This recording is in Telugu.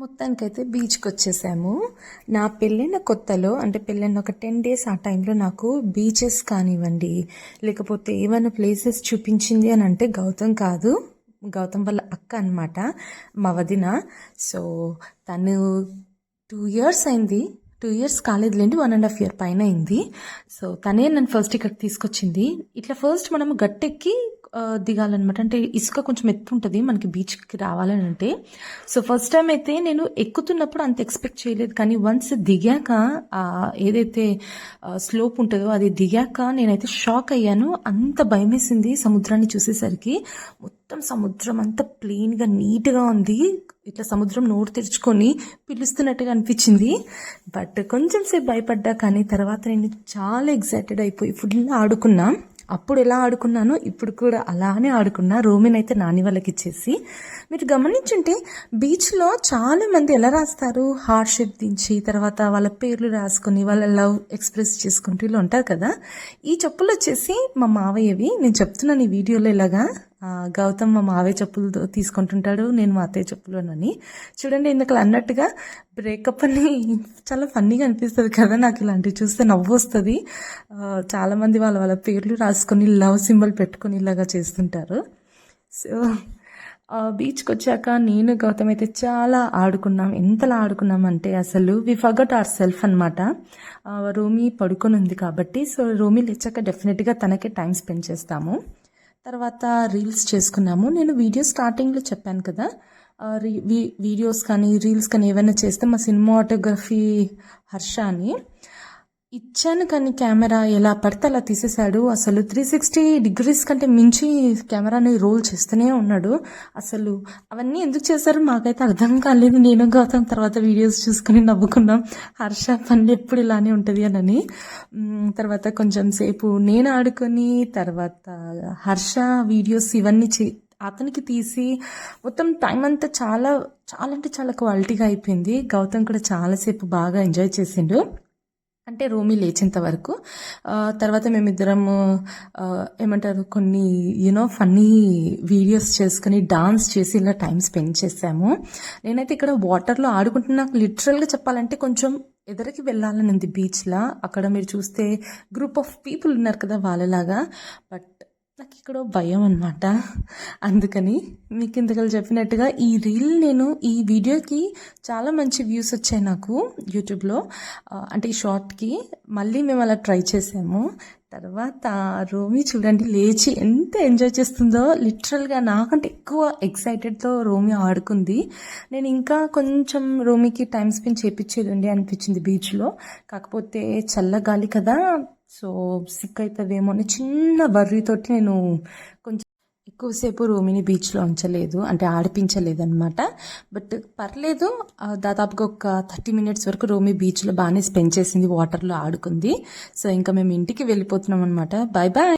మొత్తానికైతే బీచ్కి వచ్చేసాము నా పెళ్ళైన కొత్తలో అంటే పెళ్ళైన ఒక టెన్ డేస్ ఆ టైంలో నాకు బీచెస్ కానివ్వండి లేకపోతే ఏమైనా ప్లేసెస్ చూపించింది అని అంటే గౌతమ్ కాదు. గౌతమ్ వాళ్ళ అక్క అనమాట మా వదిన. సో తను టూ ఇయర్స్ అయింది. టూ ఇయర్స్ కాలేదులేండి వన్ అండ్ హాఫ్ ఇయర్ పైన అయింది. సో తనే నన్ను ఫస్ట్ ఇక్కడికి తీసుకొచ్చింది. ఇట్లా ఫస్ట్ మనం గట్టెక్కి దిగాలన్నమాట. అంటే ఇసుక కొంచెం ఎత్తు ఉంటుంది మనకి బీచ్కి రావాలని అంటే సో ఫస్ట్ టైం అయితే నేను ఎక్కుతున్నప్పుడు అంత ఎక్స్పెక్ట్ చేయలేదు. కానీ వన్స్ దిగాక ఏదైతే స్లోప్ ఉంటుందో అది దిగాక నేనైతే షాక్ అయ్యాను. అంత భయమేసింది సముద్రాన్ని చూసేసరికి. మొత్తం సముద్రం అంతా ప్లెయిన్గా నీట్గా ఉంది. ఇట్లా సముద్రం నోరు తెరుచుకొని పిలుస్తున్నట్టుగా అనిపించింది. బట్ కొంచెం సేపు భయపడ్డా కానీ తర్వాత నేను చాలా ఎగ్జైటెడ్ అయిపోయి ఫుల్ ఆడుకున్నా. అప్పుడు ఎలా ఆడుకున్నానో ఇప్పుడు కూడా అలానే ఆడుకున్నా. రోమిన్ అయితే నాని వాళ్ళకి ఇచ్చేసి మీరు గమనించుంటే బీచ్లో చాలామంది ఎలా రాస్తారు? హార్ట్ షేప్ దించి తర్వాత వాళ్ళ పేర్లు రాసుకొని వాళ్ళ లవ్ ఎక్స్ప్రెస్ చేసుకుంటూ ఇలా ఉంటారు కదా. ఈ చెప్పులు వచ్చేసి మా మావయ్యవి. నేను చెప్తున్నాను ఈ వీడియోలో ఇలాగా. గౌతమ్ మా మావయ్య చెప్పులు తీసుకుంటుంటాడు నేను మా అత్తయ్య చెప్పులోనని. చూడండి ఇందుకు అన్నట్టుగా బ్రేకప్ అని చాలా ఫన్నీగా అనిపిస్తుంది కదా నాకు ఇలాంటివి చూస్తే నవ్వు వస్తుంది. చాలామంది వాళ్ళ వాళ్ళ పేర్లు రాసుకొని లవ్ సింబల్ పెట్టుకొని ఇలాగా చేస్తుంటారు. సో బీచ్కి వచ్చాక నేను గౌతమ్ అయితే చాలా ఆడుకున్నాం. ఎంతలా ఆడుకున్నాం అంటే అసలు వి ఫగట్ అవర్ సెల్ఫ్ అనమాట రూమి పడుకొని ఉంది కాబట్టి సో రూమి లేచాక డెఫినెట్గా తనకే టైం స్పెండ్ చేస్తాము. తర్వాత రీల్స్ చేసుకున్నాము. నేను వీడియో స్టార్టింగ్లో చెప్పాను కదా. రీ- వీ- వీడియోస్ కానీ రీల్స్ కానీ ఏమైనా చేస్తే మా సినిమాటోగ్రఫీ హర్ష అని. ఇచ్చాను కానీ కెమెరా ఎలా పడితే అలా తీసేశాడు. అసలు త్రీ సిక్స్టీ డిగ్రీస్ కంటే మించి కెమెరాని రోల్ చేస్తూనే ఉన్నాడు. అసలు అవన్నీ ఎందుకు చేశారు మాకైతే అర్థం కాలేదు. నేను గౌతమ్ తర్వాత వీడియోస్ చూసుకుని నవ్వుకున్నాం. హర్ష పనులు ఎప్పుడు ఇలానే ఉంటుంది అని తర్వాత కొంచెం సేపు నేను ఆడుకొని తర్వాత హర్ష వీడియోస్ ఇవన్నీ చే అతనికి తీసి మొత్తం టైం అంతా చాలా చాలా అంటే చాలా క్వాలిటీగా అయిపోయింది. గౌతమ్ కూడా చాలాసేపు బాగా ఎంజాయ్ చేసిండు. అంటే రూమి లేచేంత వరకు. తర్వాత మేమిద్దరము ఏమంటారు కొన్ని యూనో ఫన్నీ వీడియోస్ చేసుకుని డాన్స్ చేసి ఇలా టైం స్పెండ్ చేసాము నేనైతే ఇక్కడ వాటర్లో ఆడుకుంటున్నా. నాకు లిటరల్గా చెప్పాలంటే కొంచెం ఎదరికి వెళ్ళాలని ఉంది బీచ్లా అక్కడ మీరు చూస్తే గ్రూప్ ఆఫ్ పీపుల్ ఉన్నారు కదా వాళ్ళలాగా. బట్ నాకు ఇక్కడ భయం అనమాట అందుకని మీకు ఇంతకలు చెప్పినట్టుగా ఈ రీల్ నేను ఈ వీడియోకి చాలా మంచి వ్యూస్ వచ్చాయి నాకు యూట్యూబ్లో. అంటే ఈ షార్ట్కి. మళ్ళీ మేము అలా ట్రై చేసాము. తర్వాత రోమి చూడండి లేచి ఎంత ఎంజాయ్ చేస్తుందో. లిటరల్గా నాకంటే ఎక్కువ ఎక్సైటెడ్తో రోమి ఆడుకుంది. నేను ఇంకా కొంచెం రోమికి టైం స్పెండ్ చేపించేది ఉండే అనిపించింది బీచ్లో. కాకపోతే చల్లగాలి కదా. సో సిక్ అవుతుందేమో అని చిన్న వర్రీతోటి నేను కొంచెం ఎక్కువసేపు రూమిని బీచ్లో ఉంచలేదు. అంటే ఆడిపించలేదు అనమాట బట్ పర్లేదు దాదాపుగా ఒక థర్టీ మినిట్స్ వరకు రూమి బీచ్లో బాగానే స్పెండ్ చేసింది వాటర్లో ఆడుకుంది. సో ఇంకా మేము ఇంటికి వెళ్ళిపోతున్నాం అనమాట బాయ్ బాయ్